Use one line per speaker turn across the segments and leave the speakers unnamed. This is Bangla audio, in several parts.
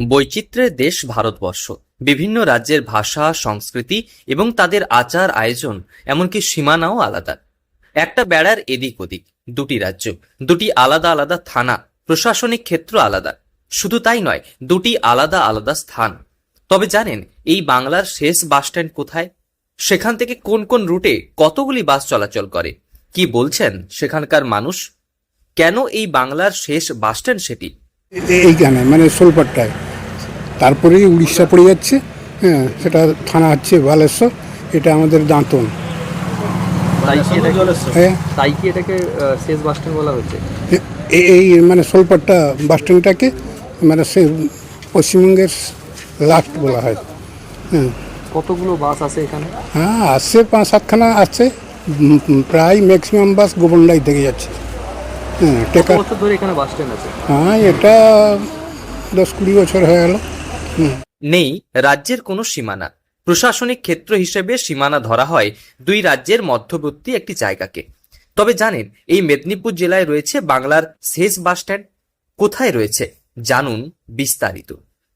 বৈচিত্র্যের দেশ ভারতবর্ষ। বিভিন্ন রাজ্যের ভাষা, সংস্কৃতি এবং তাদের আচার, আয়োজন, এমনকি সীমানাও আলাদা। একটা বেড়ার এদিক ওদিক, দুটি রাজ্য, দুটি আলাদা আলাদা থানা, প্রশাসনিক ক্ষেত্র আলাদা। শুধু তাই নয়, দুটি আলাদা আলাদা স্থান। তবে জানেন, এই বাংলার শেষ বাসস্ট্যান্ড কোথায়? সেখান থেকে কোন কোন রুটে কতগুলি বাস চলাচল করে? কি বলছেন সেখানকার মানুষ? কেন এই বাংলার শেষ বাসস্ট্যান্ড সেটি?
এইখানে মানে সোলপাট্টায়। তারপরেই উড়িষ্যা পড়ে যাচ্ছে হ্যাঁ সেটা থানা হচ্ছে বালেশ্বর এটা আমাদের দাঁতন। হ্যাঁ। এই মানে সোলপাট্টা বাস স্ট্যান্ডটাকে মানে সে পশ্চিমবঙ্গের লাস্ট বলা হয় হ্যাঁ।
কতগুলো বাস আছে এখানে?
হ্যাঁ আসছে পাঁচ সাতখানা আসছে উম, প্রায় ম্যাক্সিমাম বাস গোবন্ডাই থেকে যাচ্ছে হ্যাঁ
আছে?
হ্যাঁ এটা দশ কুড়ি বছর হয়ে গেল।
নেই, রাজ্যের কোনো সীমানা। প্রশাসনিক ক্ষেত্র হিসেবে সীমানা ধরা হয় দুই রাজ্যের মধ্যবর্তী একটি জায়গাকে। তবে জানেন, এই মেদিনীপুর জেলায় রয়েছে বাংলার শেষ বাসস্ট্যান্ড কোথায় রয়েছে? জানুন বিস্তারিত।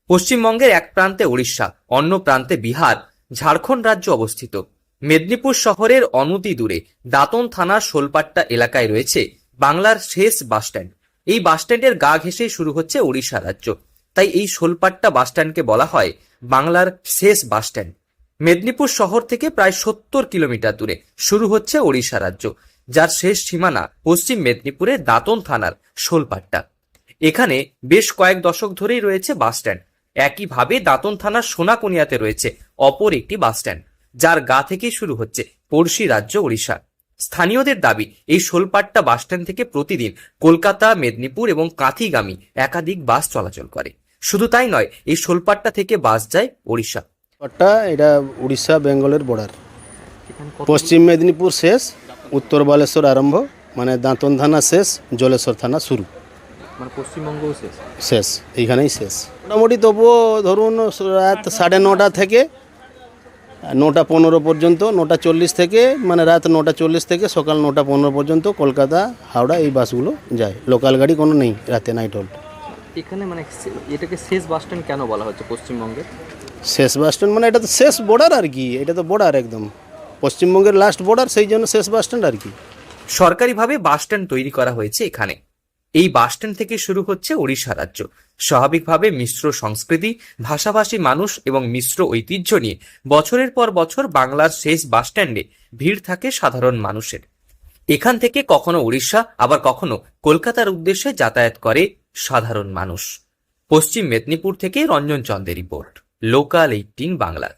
পশ্চিমবঙ্গের এক প্রান্তে উড়িষ্যা অন্য প্রান্তে বিহার, ঝাড়খণ্ড রাজ্য অবস্থিত। মেদিনীপুর শহরের অনতি দূরে দাঁতন থানার শোলপাট্টা এলাকায় রয়েছে বাংলার শেষ বাসস্ট্যান্ড এই বাসস্ট্যান্ডের গা ঘেঁষে শুরু হচ্ছে উড়িষ্যা রাজ্য। তাই এই শোলপাট্টা বাসস্ট্যান্ডকে বলা হয় বাংলার শেষ বাসস্ট্যান্ড। মেদিনীপুর শহর থেকে প্রায় সত্তর কিলোমিটার দূরে। শুরু হচ্ছে ওড়িশা রাজ্য, যার শেষ সীমানা পশ্চিম মেদিনীপুরের দাঁতন থানার শোলপাট্টা। এখানে বেশ কয়েক দশক ধরেই রয়েছে বাসস্ট্যান্ড। একইভাবে দাঁতন থানার সোনাকনিয়াতে রয়েছে অপর একটি বাসস্ট্যান্ড, যার গা থেকেই শুরু হচ্ছে পড়শি রাজ্য ওড়িশা। স্থানীয়দের দাবি, এই শোলপাট্টা বাসস্ট্যান্ড থেকে প্রতিদিন কলকাতা, মেদিনীপুর এবং কাঁথিগামী একাধিক বাস চলাচল করে। শুধু তাই নয় এই শোলপাট্টা থেকে বাস যায় ওড়িশা।
পাট্টা এটা উড়িষ্যা বেঙ্গলের বর্ডার পশ্চিম মেদিনীপুর শেষ উত্তর বালেশ্বর আরম্ভ মানে দাঁতন থানা শেষ জলেশ্বর থানা শুরু।
মানে পশ্চিমবঙ্গ শেষ?
শেষ এইখানেই শেষ। মোটামুটি তবুও ধরুন রাত সাড়ে নটা থেকে নটা পনেরো পর্যন্ত নটা চল্লিশ থেকে মানে রাত নটা চল্লিশ থেকে সকাল নটা পনেরো পর্যন্ত কলকাতা হাওড়া এই বাসগুলো যায়। লোকাল গাড়ি কোনো নেই রাতে নাইট হোল্ড।
এখানে মানে এটাকে শেষ বাসস্ট্যান্ড কেন বলা হচ্ছে পশ্চিমবঙ্গের?
শেষ বাস স্ট্যান্ড মানে এটা তো শেষ বর্ডার আর কি এটা তো বর্ডার একদম। পশ্চিমবঙ্গের লাস্ট বর্ডার সেই জন্য শেষ বাস স্ট্যান্ড আর কি।
সরকারিভাবে বাস স্ট্যান্ড তৈরি করা হয়েছে এখানে। এই বাস স্ট্যান্ড থেকে শুরু হচ্ছে ওড়িশা রাজ্য। স্বাভাবিকভাবে মিশ্র সংস্কৃতি ভাষাভাষী মানুষ এবং মিশ্র ঐতিহ্য নিয়ে বছরের পর বছর বাংলার শেষ বাস স্ট্যান্ডে ভিড় থাকে সাধারণ মানুষের। এখান থেকে কখনো উড়িষ্যা আবার কখনো কলকাতার উদ্দেশ্যে যাতায়াত করে সাধারণ মানুষ। পশ্চিম মেদিনীপুর থেকে রঞ্জন চন্দের রিপোর্ট। Local eighteen Bangla.